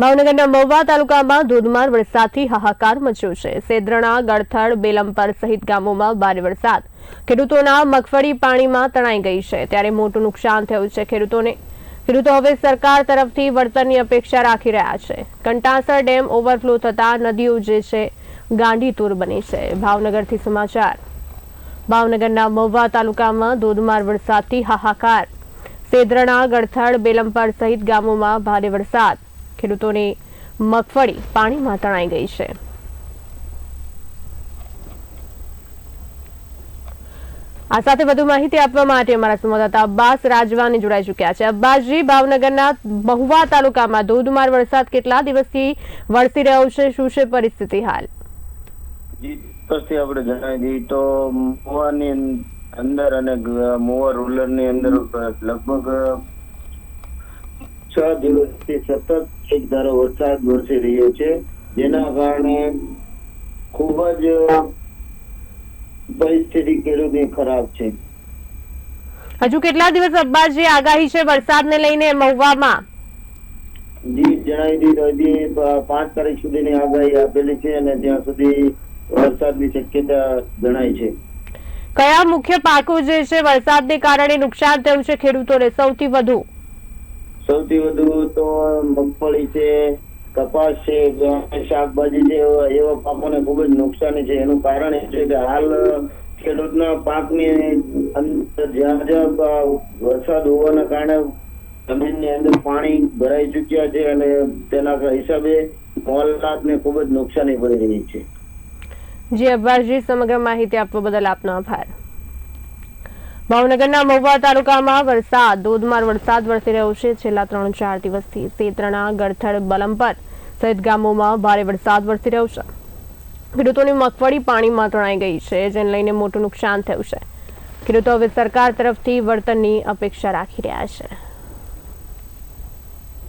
ભાવનગરના મહુવા તાલુકામાં ધોધમાર વરસાદથી હાહાકાર મચ્યો છે. સેદ્રણા ગળથડ બેલમપર સહિત ગામોમાં ભારે વરસાદ. ખેડૂતોના મગફળી પાણીમાં તણાઈ ગઈ છે. ત્યારે મોટું નુકસાન થયું છે ખેડૂતોને. ખેડૂતો હવે સરકાર તરફથી વળતરની અપેક્ષા રાખી રહ્યા છે. કંટાસર ડેમ ઓવરફ્લો થતા નદીઓ જે છે ગાંડીતુર બની છે. ભાવનગરથી સમાચાર. ભાવનગરના મહુવા તાલુકામાં ધોધમાર વરસાદથી હાહાકાર. સેદ્રણા ગળથડ બેલમપર સહિત ગામોમાં ભારે વરસાદ. ખેડૂતોની મગફળી પાણીમાં તણાઈ ગઈ છે. આ સાથે વધુ માહિતી આપવા માટે અમારા સંવાદદાતા અબ્બાસ રાજવાની જોડાઈ ચૂક્યા છે. અબ્બાસજી ભાવનગરના મહુવા તાલુકામાં ધોધમાર વરસાદ કેટલા દિવસથી વરસી રહ્યો છે? શું છે પરિસ્થિતિ હાલ? જી આપણે જણાવી દઈએ તો મોવાની અંદર અને ગ- મોવા રૂરલની અંદર લગભગ છ દિવસથી સતત એક ધારો વરસાદ વરસી રહ્યો છે. જેના કારણે ખૂબ જ પરિસ્થિતિ ખેડૂતની ખરાબ છે. હજુ કેટલા દિવસ અબ્બાજી આગાહી છે વરસાદને લઈને મહુવામાં? જી જણાવી દઈએ હજી પાંચ તારીખ સુધીની આગાહી આપેલી છે અને ત્યાં સુધી વરસાદની શક્યતા જણાય છે. કયા મુખ્ય પાકો જે છે વરસાદને કારણે નુકસાન થયું છે ખેડૂતોને સૌથી વધુ? સૌથી વધુ તો મગફળી છે, કપાસ છે શાકભાજી છે, એવા પાકોને ખૂબ જ નુકસાની છે. એનું કારણ એ છે કે હાલ ખેડૂતના પાકની અંદર જ્યાં જ્યાં વરસાદ હોવાના કારણે જમીનની અંદર પાણી ભરાઈ ચુક્યા છે અને તેના હિસાબે મોલનાથને ખૂબ જ નુકસાની પડી રહી છે. જી અબ્બાસજી સમગ્ર માહિતી આપવા બદલ આપનો આભાર. ભાવનગરના મહુવા તાલુકામાં વરસાદ, ધોધમાર વરસાદ વરસી રહ્યો છે. છેલ્લા ત્રણ ચાર દિવસથી સેત્રણા ગળથડ બલમપર સહિત ગામોમાં ભારે વરસાદ વરસી રહ્યો છે. ખેડૂતોની મગફળી પાણીમાં તણાઈ ગઈ છે, જેને લઈને મોટું નુકસાન થયું છે. ખેડૂતો હવે સરકાર તરફથી વળતરની અપેક્ષા રાખી રહ્યા છે.